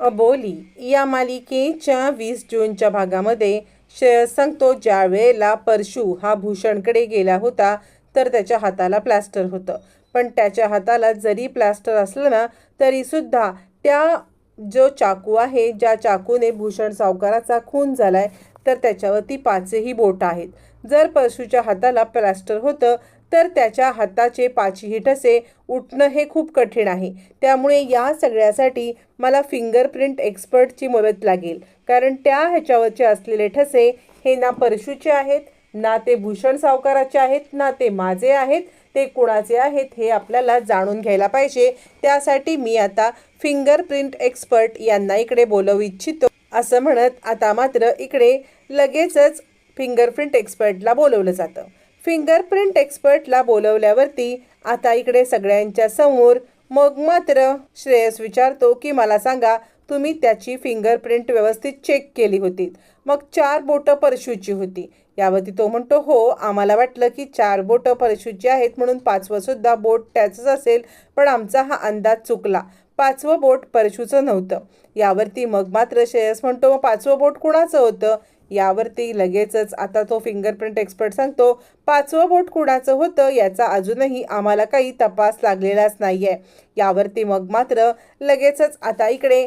अबोली या मालिकेच्या वीस जूनच्या भागामध्ये श्रेयस सांगतो ज्या वेळेला परशू हा भूषणकडे गेला होता तर त्याच्या हाताला प्लॅस्टर होतं. पण त्याच्या हाताला जरी प्लॅस्टर असलं ना तरीसुद्धा त्या जो चाकू आहे ज्या चाकूने भूषण सावकाराचा खून झाला आहे तर त्याच्यावरती पाचही बोट आहेत. जर परशूच्या हाताला प्लॅस्टर होतं तर त्याच्या हाताचे पाचही ठसे उठणं हे खूप कठीण आहे. त्यामुळे या सगळ्यासाठी मला फिंगरप्रिंट एक्सपर्टची मदत लागेल. कारण त्या ह्याच्यावरचे असलेले ठसे हे ना परशूचे आहेत ना ते भूषण सावकाराचे आहेत ना ते माझे आहेत ते कुणाचे आहेत हे आपल्याला जाणून घ्यायला पाहिजे. त्यासाठी मी आता फिंगरप्रिंट एक्सपर्ट यांना इकडे बोलवू इच्छितो. असं म्हणत आता मात्र इकडे लगेचच फिंगरप्रिंट एक्सपर्टला बोलवलं जातं. फिंगरप्रिंट एक्सपर्टला बोलवल्यावरती आता इकडे सगळ्यांच्या समोर मग मात्र श्रेयस विचारतो की मला सांगा तुम्ही त्याची फिंगरप्रिंट व्यवस्थित चेक केली होती. मग चार बोटं परशूची होती. यावरती तो म्हणतो हो आम्हाला वाटलं की चार बोटं परशूची आहेत म्हणून पाचवं सुद्धा बोट त्याचंच असेल पण आमचा हा अंदाज चुकला. पाचवं बोट परशूचं नव्हतं. यावरती मग मात्र श्रेयस म्हणतो मग पाचवं बोट कुणाचं होतं? यावरती लगेचच आता तो फिंगरप्रिंट एक्सपर्ट सांगतो पाचवं बोट कुणाचं होतं याचा अजूनही आम्हाला काही तपास लागलेलाच नाही आहे यावरती मग मात्र लगेचच आता इकडे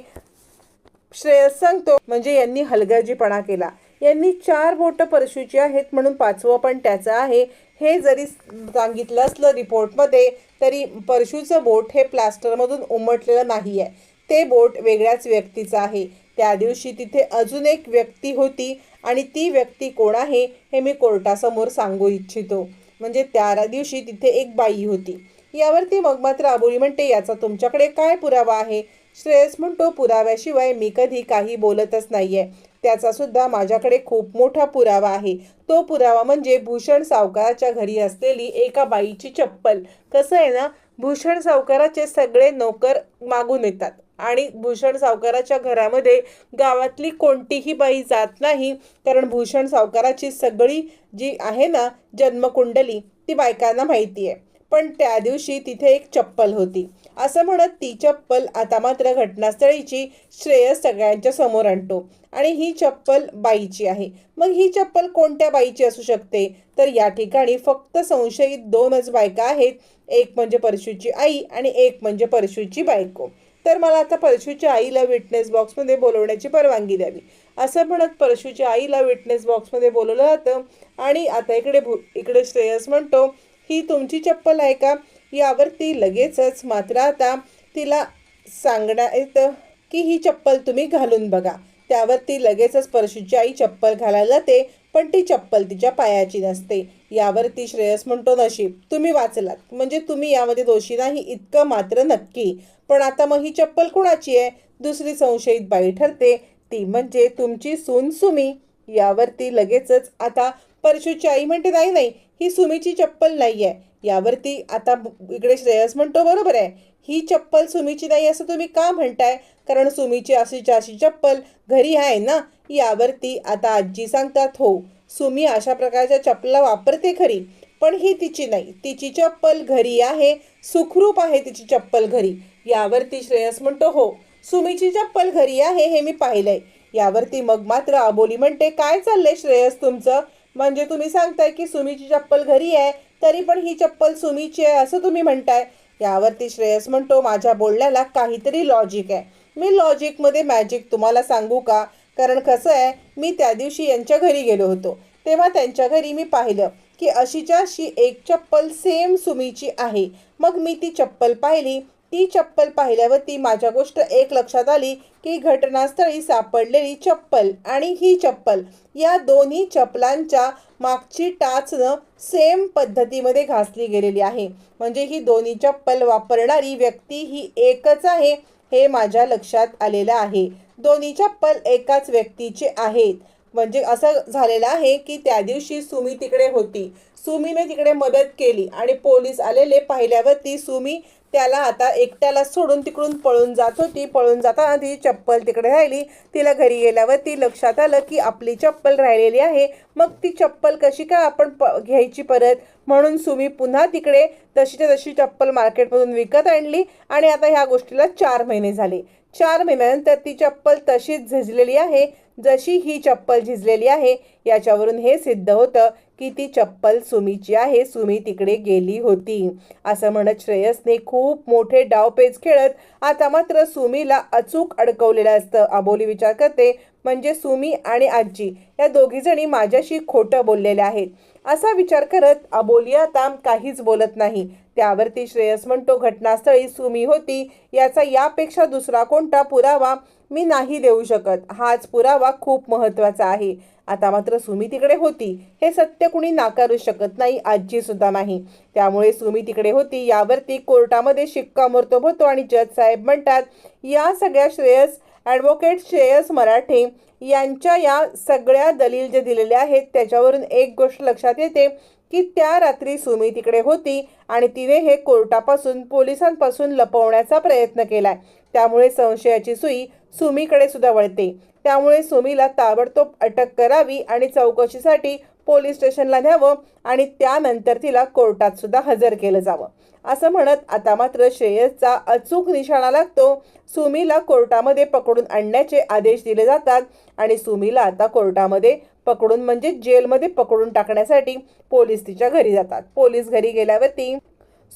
श्रेयस सांगतो म्हणजे यांनी हलगर्जीपणा केला. यांनी चार बोटं परशूची आहेत म्हणून पाचवं पण त्याचं आहे. हे जरी सांगितलं असलं रिपोर्टमध्ये तरी परशूचं बोट हे प्लास्टरमधून उमटलेलं नाही आहे ते बोट वेगळ्याच व्यक्तीचं आहे. त्या दिवशी तिथे अजून एक व्यक्ती होती आणि ती व्यक्ती कोण आहे हे मी कोर्टासमोर सांगू इच्छितो. म्हणजे त्या दिवशी तिथे एक बाई होती. यावरती मग मात्र आबोली म्हणते याचा तुमच्याकडे काय पुरावा आहे? श्रेयस म्हणतो पुराव्याशिवाय मी कधी काही बोलतच नाही आहे त्याचासुद्धा माझ्याकडे खूप मोठा पुरावा आहे. तो पुरावा म्हणजे भूषण सावकाराच्या घरी असलेली एका बाईची चप्पल. कसं आहे ना भूषण सावकाराचे सगळे नोकर मागून येतात. आणि भूषण सावकाराच्या घरामध्ये गावातली कोणतीही बाई जात नाही कारण भूषण सावकाराची सगळी जी आहे ना जन्मकुंडली ती बायकांना माहिती आहे. पण त्या दिवशी तिथे एक चप्पल होती. असं म्हणत ती चप्पल आता मात्र घटनास्थळीची श्रेयस सगळ्यांच्या समोर आणतो. आणि ही चप्पल बाईची आहे. मग ही चप्पल कोणत्या बाईची असू शकते? तर या ठिकाणी फक्त संशयित दोनच बायका आहेत. एक म्हणजे परशूची आई आणि एक म्हणजे परशूची बायको. तर मला आता परशूच्या आईला विटनेस बॉक्समध्ये बोलवण्याची परवानगी द्यावी. असं म्हणत परशूच्या आईला विटनेस बॉक्समध्ये बोलवलं जातं. आणि आता इकडे भू इकडे श्रेयस म्हणतो ही तुमची चप्पल आहे का? यावर ती लगेचच मात्र आता तिला सांगण्यात येतं की ही चप्पल तुम्ही घालून बघा. त्यावरती लगेचच परशूची आई चप्पल घालायला जाते पण ती चप्पल तिच्या पायाची नसते. यावरती श्रेयस म्हणतो नशीब तुम्ही वाचलात. म्हणजे तुम्ही यामध्ये दोषी नाही इतकं मात्र नक्की. पण आता मग ही चप्पल कुणाची आहे? दुसरी संशयित बाई ठरते. ती म्हणजे तुमची सून सुमी. यावरती लगेचच आता परशूची आई म्हणते नाही नाही ही सुमीची चप्पल नाही आहे यावरती आता इकडे श्रेयस म्हणतो बरोबर आहे. ही चप्पल सुमीची नाही असं तुम्ही का म्हणताय? कारण सुमीची अशीची अशी चप्पल घरी आहे ना यावरती आता आजी सांगतात हो सुमी अशा प्रकारच्या चप्पला वापरते खरी. पण ही तिची नाही. तिची चप्पल घरी आहे. सुखरूप आहे तिची चप्पल घरी. यावरती श्रेयस म्हणतो हो सुमीची चप्पल घरी आहे हे मी पाहिलंय. यावरती मग मात्र अबोली म्हणते काय चाललंय श्रेयस तुमचं? म्हणजे तुम्ही सांगताय की सुमीची चप्पल घरी आहे तरी पण ही चप्पल सुमीची आहे असं तुम्ही म्हणताय. यावरती श्रेयस म्हणतो माझ्या बोलण्याला काहीतरी लॉजिक आहे. मी लॉजिकमध्ये मॅजिक तुम्हाला सांगू का? कारण कसं आहे मी त्या दिवशी यांच्या घरी गेलो होतो. तेव्हा त्यांच्या घरी मी पाहिलं की अशीच्या अशी एक चप्पल सेम सुमीची आहे. मग मी ती चप्पल पाहिली ती चप्पल पाहिल्यावरती माझ्या गोष्ट एक लक्षात आली की घटनास्थळी सापडलेली चप्पल आणि ही चप्पल या दोन्ही चप्पलांच्या मागची टाचनं सेम पद्धतीमध्ये घासली गेलेली आहे. म्हणजे ही दोन्ही चप्पल वापरणारी व्यक्ती ही एकच आहे हे माझ्या लक्षात आलेलं आहे. दोन्ही चप्पल एकाच व्यक्तीचे आहेत. म्हणजे असं झालेलं आहे की त्या दिवशी सुमी तिकडे होती. सुमीने तिकडे मदत केली आणि पोलीस आलेले पाहिल्यावरती सुमी त्याला आता एकट्याला सोडून तिकडून पळून जात होती. पळून जाताना ती चप्पल तिकडे राहिली. तिला घरी गेल्यावर ती लक्षात आलं की आपली चप्पल राहिलेली आहे. मग ती चप्पल कशी काय आपण प घ्यायची परत? म्हणून सुमी पुन्हा तिकडे तशीच्या तशी चप्पल मार्केटमधून विकत आणली आणि आता ह्या गोष्टीला चार महिने झाले. चार महिन्यानंतर ती चप्पल तशीच झिजलेली आहे. जशी ही चप्पल झिजलेली आहे याच्यावरून हे सिद्ध होतं की ती चप्पल सुमीची आहे सुमी तिकडे गेली होती. असं म्हणत श्रेयसने खूप मोठे डावपेच खेळत आता मात्र सुमीला अचूक अडकवलेलं असतं. अबोली विचार करते म्हणजे सुमी आणि आजी या दोघीजणी माझ्याशी खोटं बोललेल्या आहेत. असा विचार करत अबोली आता काहीच बोलत नाही. त्यावरती श्रेयस म्हणतो घटनास्थळी सुमी होती याचा यापेक्षा दुसरा कोणता पुरावा मी नाही देऊ शकत. हाच पुरावा खूप महत्त्वाचा आहे. आता मात्र सुमी तिकडे होती. हे सत्य कुणी नाकारू शकत नाही आजी सुद्धा नाही. त्यामुळे सुमी तिकडे होती. यावरती कोर्टामध्ये शिक्कामोर्तब होतो आणि जज साहेब म्हणतात या सगळ्या श्रेयस ॲडव्होकेट श्रेयस मराठे यांच्या या सगळ्या दलील जे दिलेल्या आहेत त्याच्यावरून एक गोष्ट लक्षात येते की त्या रात्री सुमी तिकडे होती आणि तिने हे कोर्टापासून पोलिसांपासून लपवण्याचा प्रयत्न केला त्यामुळे संशयाची सुई सुमीकडे सुद्धा वळते. त्यामुळे सुमीला ताबडतोब अटक करावी आणि चौकशीसाठी पोलीस स्टेशनला न्यावं आणि त्यानंतर तिला कोर्टात सुद्धा हजर केलं जावं. असं म्हणत आता मात्र श्रेयसचा अचूक निशाणा लागतो. सुमीला कोर्टामध्ये पकडून आणण्याचे आदेश दिले जातात आणि सुमीला आता कोर्टामध्ये पकडून म्हणजे जेलमध्ये पकडून टाकण्यासाठी पोलीस तिच्या घरी जातात. पोलीस घरी गेल्यावरती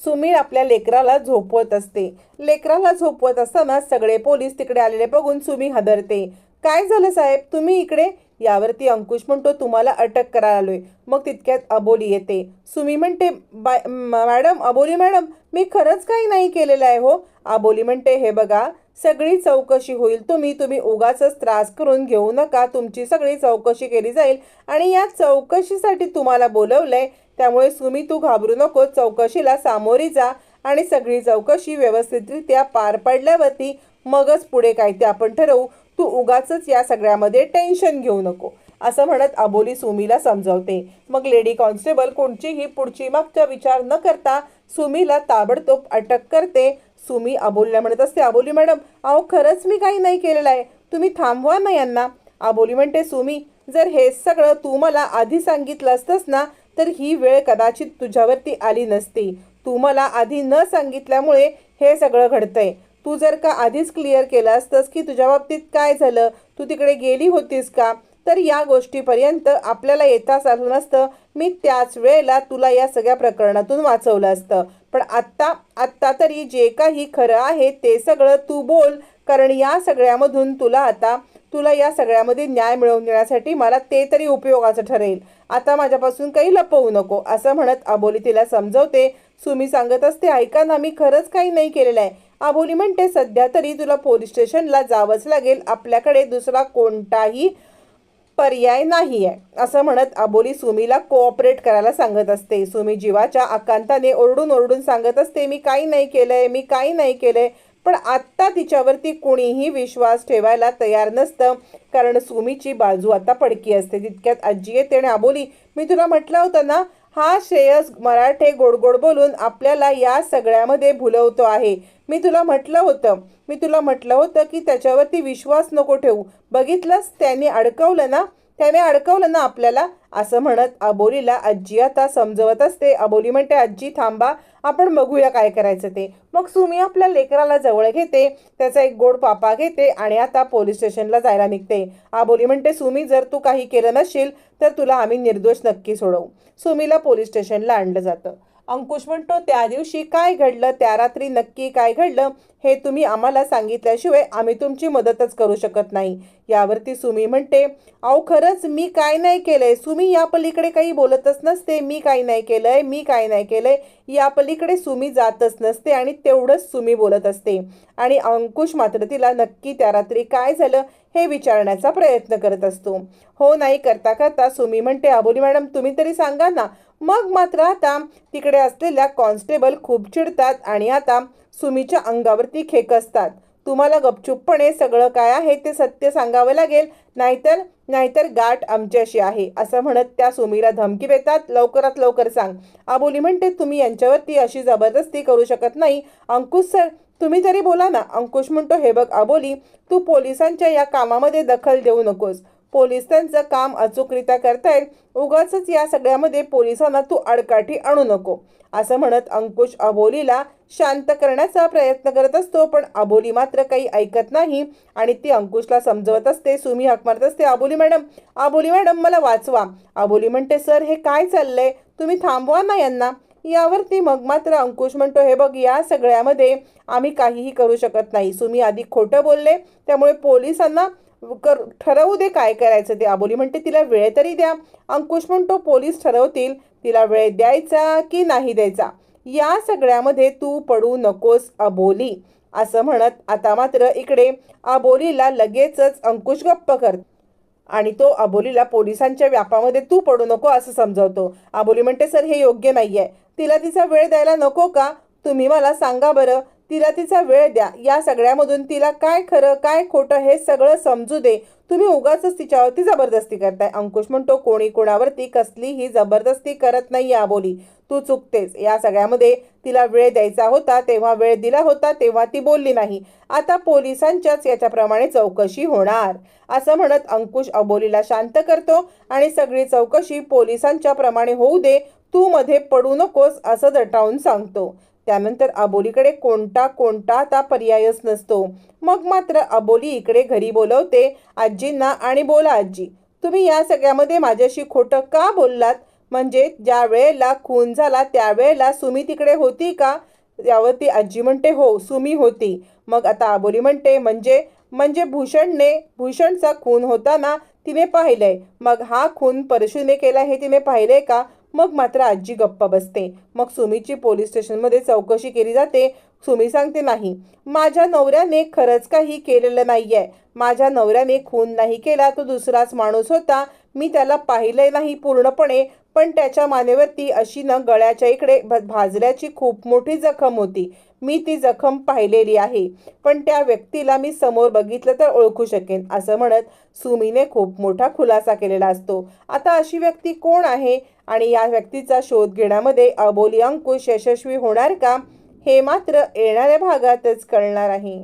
सुमीर आपल्या लेकराला झोपवत असते. लेकराला झोपवत असताना सगळे पोलीस तिकडे आलेले बघून सुमी हदरते. काय झालं साहेब? तुम्ही इकडे? यावरती अंकुश म्हणतो तुम्हाला अटक करायला आलोय. मग तितक्यात अबोली येते. सुमी म्हणते बाय मॅडम अबोली मॅडम मी खरंच काही नाही केलेलं आहे हो. अबोली म्हणते हे बघा सगळी चौकशी होईल. तुम्ही तुम्ही उगाच त्रास करून घेऊ नका. तुमची सगळी चौकशी केली जाईल. आणि या चौकशीसाठी तुम्हाला बोलवलंय. त्यामुळे सुमी तू घाबरू नको. चौकशीला सामोरी जा. आणि सगळी चौकशी व्यवस्थितरित्या पार पडल्यावरती मगच पुढे काय ते आपण ठरवू. तू उगाच या सगळ्यामध्ये टेन्शन घेऊ नको. असं म्हणत अबोली सुमीला समजावते. मग लेडी कॉन्स्टेबल कोणचीही पुढची मागचा विचार न करता सुमीला ताबडतोब अटक करते. सुमी अबोलीला म्हणत असते अबोली मॅडम अहो खरंच मी काही नाही केलेलं आहे. तुम्ही थांबवा ना यांना. अबोली म्हणते सुमी जर हे सगळं तू मला आधी सांगितलं असतंस ना तर ही वेळ कदाचित तुझ्यावरती आली नसती. तू मला आधी न सांगितल्यामुळे हे सगळं घडतंय. तू जर का आधीच क्लिअर केलं असतंस की तुझ्या बाबतीत काय झालं? तू तिकडे गेली होतीस का? तर या गोष्टीपर्यंत आपल्याला येताच आलं नसतं. मी त्याच वेळेला तुला या सगळ्या प्रकरणातून वाचवलं असतं. पण आत्ता आत्ता तरी जे काही खरं आहे ते सगळं तू बोल कारण या सगळ्यामधून तुला आता तुला या सगळ्यामध्ये न्याय मिळवून देण्यासाठी मला ते तरी उपयोगाचं ठरेल. आता माझ्यापासून काही लपवू नको असं म्हणत अबोली तिला समजवते. सुमी सांगत असते ऐका ना मी खरंच काही नाही केलेलं आहे. अबोली म्हणते सध्या तरी तुला पोलीस स्टेशनला जावंच लागेल. आपल्याकडे दुसरा कोणताही पर्याय नाही आहे असं म्हणत अबोली सुमीला कोऑपरेट करायला सांगत असते. सुमी जीवाच्या आकांताने ओरडून ओरडून सांगत असते मी काही नाही केलंय मी काही नाही केलंय. पण आत्ता तिच्यावरती कुणीही विश्वास ठेवायला तयार नसतं. कारण सुमीची बाजू आता पडकी असते. तितक्यात आजी येते आणि अबोली मी तुला म्हटलं होतं ना हा श्रेयस मराठे गोड गोड बोलून आपल्याला या सगळ्यामध्ये भुलवतो आहे. मी तुला म्हटलं होतं. मी तुला म्हटलं होतं की त्याच्यावरती विश्वास नको ठेवू. बघितलंस त्याने अडकवलं ना? त्याने अडकवलं ना आपल्याला? असं म्हणत अबोलीला आजी आता समजवत असते. अबोली म्हणते आजी थांबा. आपण बघूया काय करायचं ते. मग सुमी आपल्या लेकराला जवळ घेते. त्याचा एक गोड पापा घेते आणि आता पोलीस स्टेशनला जायला निघते. आबोली म्हणते सुमी जर तू काही केलं नसशील तर तुला आम्ही निर्दोष नक्की सोडवू. सुमीला पोलीस स्टेशनला आणलं जातं. अंकुश म्हणतो त्या दिवशी काय घडलं? त्या रात्री नक्की काय घडलं? हे तुम्ही आम्हाला सांगितल्याशिवाय आम्ही तुमची मदतच करू शकत नाही. यावरती सुमी म्हणते अहो खरंच मी काय नाही केलंय? सुमी या पलीकडे काही बोलतच नसते. मी काही नाही केलंय. मी काय नाही केलंय. या पलीकडे सुमी जातच नसते आणि तेवढंच सुमी बोलत असते. आणि अंकुश मात्र तिला नक्की त्या रात्री काय झालं हे विचारण्याचा प्रयत्न करत असतो. हो नाही. करता करता सुमी म्हणते अबोली मॅडम तुम्ही तरी सांगा ना मग मात्र आता तिकडे असलेल्या कॉन्स्टेबल खूप चिडतात आणि आता सुमीच्या अंगावरती खेकसतात तुम्हाला गपचूपपणे सगळं काय आहे ते सत्य सांगावं लागेल. नाहीतर नाहीतर गाठ आमच्याशी आहे असं म्हणत त्या सुमीला धमकी देतात. लवकरात लवकर सांग. आबोली म्हणते तुम्ही यांच्यावरती अशी जबरदस्ती करू शकत नाही. अंकुश सर तुम्ही तरी बोला ना. अंकुश म्हणतो हे बघ अबोली तू पोलिसांच्या या कामामध्ये दखल देऊ नकोस. पोलीस त्यांचं काम अचूकरित्या करतायत उगाच या सगळ्यामध्ये पोलिसांना तू अडकाठी आणू नको. असं म्हणत अंकुश अबोलीला शांत करण्याचा प्रयत्न करत असतो पण अबोली मात्र काही ऐकत नाही आणि ती अंकुशला समजवत असते. सुमी हाक मारत असते अबोली मॅडम अबोली मॅडम मला वाचवा. अबोली म्हणते सर हे काय चाललंय? तुम्ही थांबवा ना यांना. यावरती मग मात्र अंकुश म्हणतो हे बघ या सगळ्यामध्ये आम्ही काहीही करू शकत नाही. सुमी आधी खोटं बोलले त्यामुळे पोलिसांना कर ठरवू दे काय करायचं ते अबोली म्हणते तिला वेळ तरी द्या. अंकुश म्हणतो पोलीस ठरवतील तिला वेळ द्यायचा की नाही द्यायचा? या सगळ्यामध्ये तू पडू नकोस अबोली असं म्हणत आता मात्र इकडे अबोलीला लगेचच अंकुश गप्प कर आणि तो अबोलीला पोलिसांच्या व्यापामध्ये तू पडू नको असं समजावतो. अबोली म्हणते सर हे योग्य नाही आहे तिला तिचा वेळ द्यायला नको का? तुम्ही मला सांगा बरं. तिला तिचा वेळ द्या. या सगळ्यामधून तिला काय खरं काय खोटं हे सगळं समजू दे. तुम्ही उगाच तिच्यावरती जबरदस्ती करताय. अंकुश म्हणतो कोणी कोणावरती कसलीही जबरदस्ती करत नाही अबोली तू चुकतेस. या सगळ्यामध्ये तिला वेळ द्यायचा होता. तेव्हा वेळ दिला होता तेव्हा ती बोलली नाही. आता पोलिसांच्याच याच्याप्रमाणे चौकशी होणार. असं म्हणत अंकुश अबोलीला शांत करतो आणि सगळी चौकशी पोलिसांच्या प्रमाणे होऊ दे. तू मध्ये पडू नकोस असं दटावून सांगतो. त्यानंतर अबोलीकडे कोणता कोणता ता पर्यायच नसतो. मग मात्र अबोली इकडे घरी बोलवते आजींना आणि बोला आजी तुम्ही या सगळ्यामध्ये माझ्याशी खोटं का बोललात? म्हणजे ज्या वेळेला खून झाला त्यावेळेला सुमी तिकडे होती का? यावर ती आजी म्हणते हो सुमी होती. मग आता आबोली म्हणते म्हणजे म्हणजे भूषणने भूषणचा खून होताना तिने पाहिलंय. मग हा खून परशुने केला हे तिने पाहिलंय का? मग मात्र आजी गप्प बसते. मग सुमीची पोलीस स्टेशनमध्ये चौकशी केली जाते. सुमी सांगते नाही माझ्या नवऱ्याने खरंच काही केलेलं नाही आहे माझ्या नवऱ्याने खून नाही केला. तो दुसराच माणूस होता. मी त्याला पाहिलंय नाही पूर्णपणे पण त्याच्या मानेवरती अशी न गळ्याच्या इकडे भाजल्याची खूप मोठी जखम होती. मी ती जखम पाहिलेली आहे. पण त्या व्यक्तीला मी समोर बघितलं तर ओळखू शकेन असं म्हणत सुमीने खूप मोठा खुलासा केलेला असतो. आता अशी व्यक्ती कोण आहे आणि या व्यक्तीचा शोध घेण्यामध्ये अबोली अंकुश यशस्वी होणार का हे मात्र येणाऱ्या भागातच कळणार आहे.